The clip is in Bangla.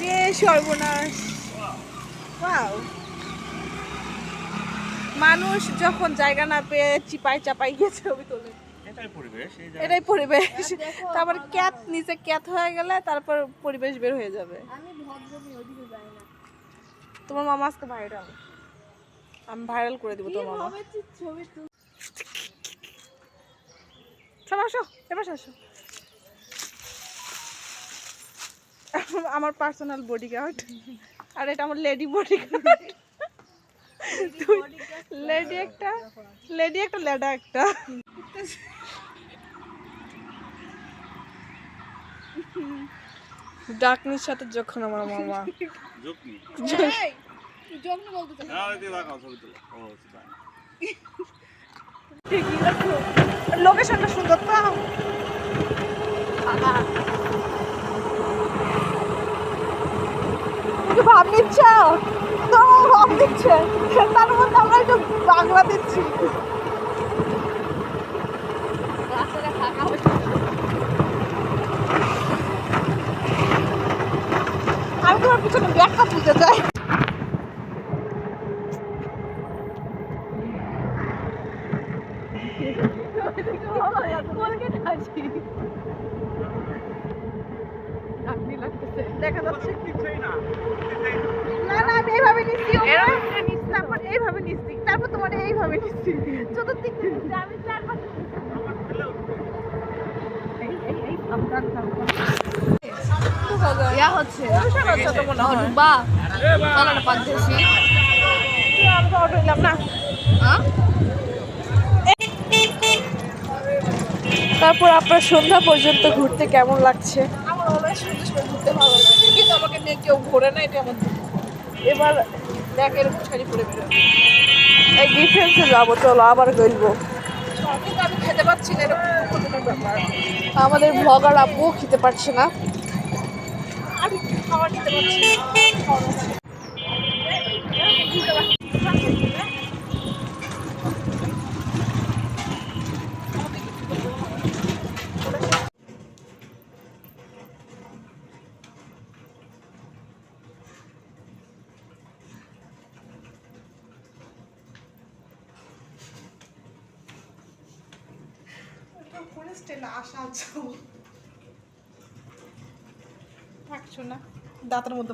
রে সর্বনাশ. মানুষ যখন জায়গা না পেয়ে চিপাই চাপাই গিয়ে ছবি তোলে। এটাই পরিবেশ তারপর ক্যাত নিচে ক্যাত হয়ে গেলে তারপর পরিবেশ বের হয়ে যাবে। তোমার মামা আজকে ভাইরাল আমি ভাইরাল করে দিব তোমার মামা। ছবি আসো এবার আসো। আমার পার্সোনাল বডিগার্ড আর এটা আমার লেডি বডিগার্ড লেডি একটা লেডি একটা লেডা একটা। ডাকনির সাথে যখন আমার মামা। লোকেশনটা সুন্দর জন্য বলতে চাই হ্যাঁ ওই দিকে রাখো ছবি তুলো ও সেটা লোকেশনটা সুন্দর তো তুমি ভাব নিচ্ছ ভাব দিচ্ছে। তার মধ্যে আমরা একটু বাংলা দিচ্ছি। আমি তোমার পিছনে ব্যাগটা তুলতে চাই। দেখা যাচ্ছে। কিছুই না। না আমি এইভাবে নিচ্ছি তারপর এইভাবে নিচ্ছি তারপর তোমার এইভাবে নিচ্ছি। চতুর্দিক আমি হচ্ছে। বা পাচ্ছি অটো নিলাম না তারপর আপনার সন্ধ্যা পর্যন্ত ঘুরতে কেমন লাগছে? আমার সন্ধ্যা সময় ঘুরতে ভালো লাগে। কিন্তু আমাকে নিয়ে কেউ ঘোরে না এটা আমার। এবার দেখ এরকম শাড়ি পরে এই ডিফেন্সে যাব, চলো আবার গেলবো আমি খেতে পাচ্ছি না, এরকম আমাদের ব্লগার আপু খেতে পারছে না। আমি খাওয়া খেতে পারছি না। থাকছো না? দাঁতের মধ্যে